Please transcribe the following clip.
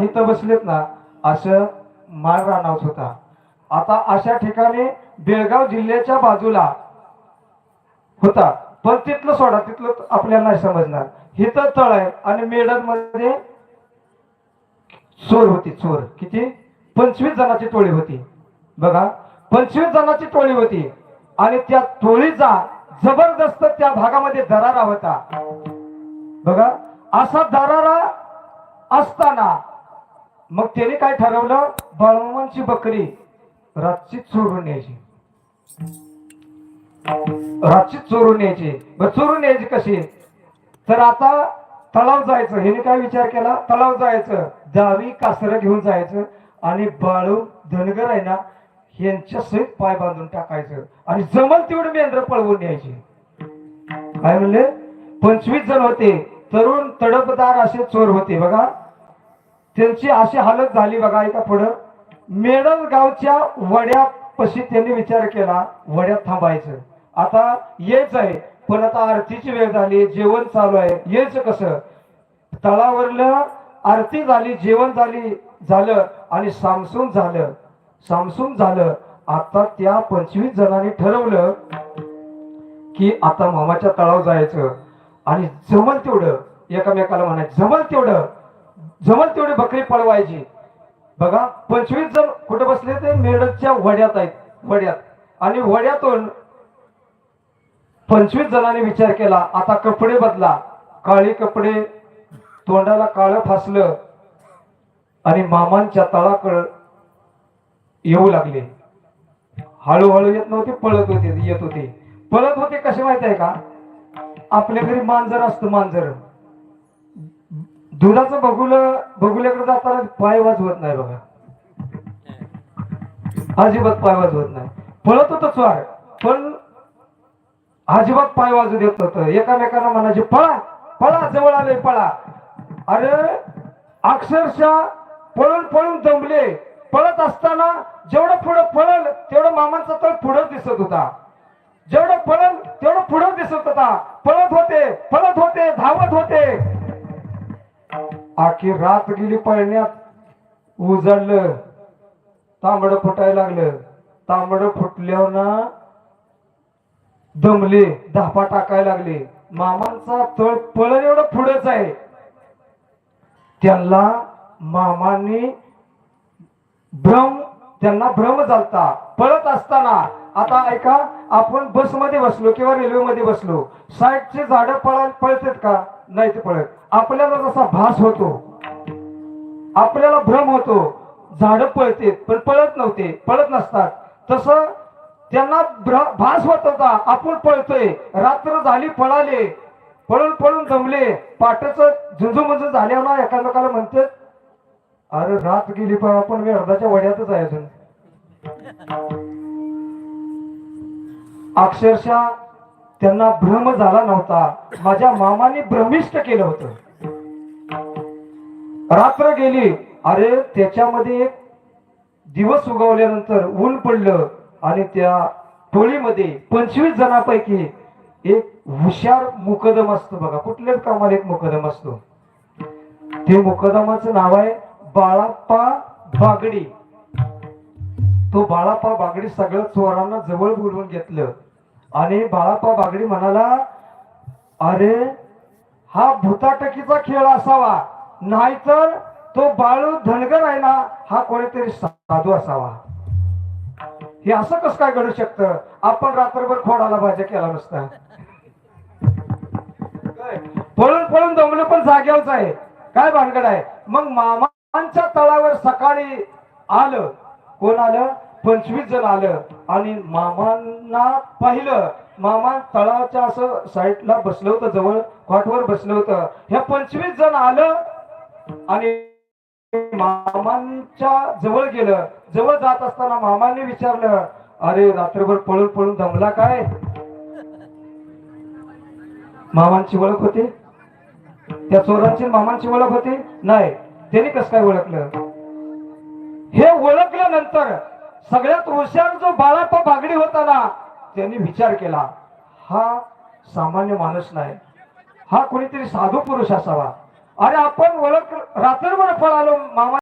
इथं बसलेत ना असं माळ रानावत होता. आता अशा ठिकाणी बेळगाव जिल्ह्याच्या बाजूला होता. पण तिथलं सोडा तिथलं आपल्याला नाही समजणार. हिथं तळ आहे आणि मेडनमध्ये चोर होती चोर. किती? पंचवीस जणांची टोळी होती. बघा पंचवीस जणांची टोळी होती. आणि त्या टोळीचा जबरदस्त त्या भागामध्ये दरारा होता. बघा असा दरारा असताना मग त्याने काय ठरवलं? बळवंची बकरी रातची चोरून यायची रातची चोरून यायची चोरून यायची कशी? तर आता तलाव जायचं. ह्याने काय विचार केला? तलाव जायचं. जावी कासरं घेऊन जायचं. आणि बाळू धनगर आहे ना यांच्या सहित पाय बांधून टाकायचं. आणि जमल तेवढं मेंढर पळवून यायची काय म्हणले? पंचवीस जण होते. तरुण तडपदार असे चोर होते. बघा. त्यांची अशी हालत झाली बघा ऐका पुढं. मेडल गावच्या वड्यापाशी त्यांनी विचार केला वड्यात थांबायचं. आता येच आहे पण आता आरतीची वेळ झाली जेवण चालू आहे. येच कसं? तळावरलं आरती झाली जेवण झाली झालं आणि सामसून झालं. सामसून झालं. आता त्या पंचवीस जणांनी ठरवलं की आता मामाच्या तळावर जायचं. आणि जमल तेवढं. एकामेकाला म्हणायचं जमल तेवढं. जमल तेवढी बकरी पळवायची. बघा पंचवीस जण कुठे बसले ते? मेडच्या वड्यात आहेत वड्यात. आणि वड्यातून पंचवीस जणांनी विचार केला आता कपडे बदला. काळे कपडे तोंडाला काळं फासलं. आणि मामांच्या तळाकडं येऊ लागले. हळूहळू येत नव्हते पळत होते येत होते. पळत होते कसे माहीत आहे का? आपल्या घरी मांजर असतं मांजर. दुधाचं बघुल बघुल्याकडे जाताना पाय वाजवत नाही बघा. अजिबात पाय वाजवत नाही. पळत होत स्वार पण अजिबात पाय वाजू देत होत एकामेकांना म्हणायचे पळा पळा जवळ आले पळा. अरे अक्षरशः पळून पळून दमले. पळत असताना जेवढं पुढं पळल तेवढं मामांचा तळ पुढं दिसत होता. जेवढं पळल तेवढं पुढं दिसत होता. पळत होते पळत होते धावत होते. आखी रात गेली पळण्यात. उजळलं. तांबड फुटायला लागलं. तांबड फुटल्यावर ना दमले धापा टाकायला लागले. मामांचा तळ पळण एवढं पुढेच आहे. त्यांना मामांनी भ्रम त्यांना भ्रम झालता. पळत असताना आता ऐका आपण बसमध्ये बसलो किंवा रेल्वेमध्ये बसलो साईडची झाडं पळा पळतात का? नाही ते पळत. आपल्याला जसा भास होतो आपल्याला भ्रम होतो झाडं पळते पण पळत नव्हते पळत नसतात. तसं त्यांना भास होत होता आपण पळतोय रात्र झाली पळाले पळून पळून जमले पाटच झुंजूमुंजू झाल्यावर ना एकामेकाला म्हणते अरे रात गेली पण आपण अर्धाच्या वड्यातच आहे अजून. अक्षरशः त्यांना भ्रम झाला नव्हता. माझ्या मामाने भ्रमिष्ट केलं होतं. रात्र गेली. अरे त्याच्यामध्ये एक दिवस उगवल्यानंतर ऊन पडलं आणि त्या टोळीमध्ये पंचवीस जणांपैकी एक हुशार मुकदम असतो बघा. कुठल्याच कामाला एक मुकदम असतो. ते मुकदमाचं नाव आहे बाळाप्पा बागडी तो बाळापा बागडी सगळं चोरांना जवळ बोलवून घेतलं. आणि बाळापा बागडी म्हणाला अरे हा भूताटकीचा खेळ असावा. नाहीतर तो बाळू धनगर आहे ना हा कोणीतरी साधू असावा. हे असं कसं काय घडू शकतं? आपण रात्रभर खोडाला भाज्या केला नसता. पळून पळून दमलं पण जाग्यावरच आहे. काय भानगड आहे? मग मामांच्या तळावर सकाळी आलं. कोण आलं? पंचवीस जण आलं. आणि मामांना पाहिलं. मामा तळाच्या असं साईडला बसलं होतं जवळ कॉटवर बसलं होतं. ह्या पंचवीस जण आलं आणि मामांच्या जवळ गेलं. जवळ जात असताना मामांनी विचारलं अरे रात्रभर पळून पळून दमला काय? मामांची ओळख होती? त्या चोरांची मामांची ओळख होती? नाही. त्यांनी कसं काय ओळखलं? हे ओळख नंतर सगळ्यात हुशार जो बाळाप्पा बागडी होता ना त्यांनी विचार केला हा सामान्य माणूस नाही. हा कोणीतरी साधू पुरुष असावा. अरे आपण ओळख रात्रभर फळ आलो मामा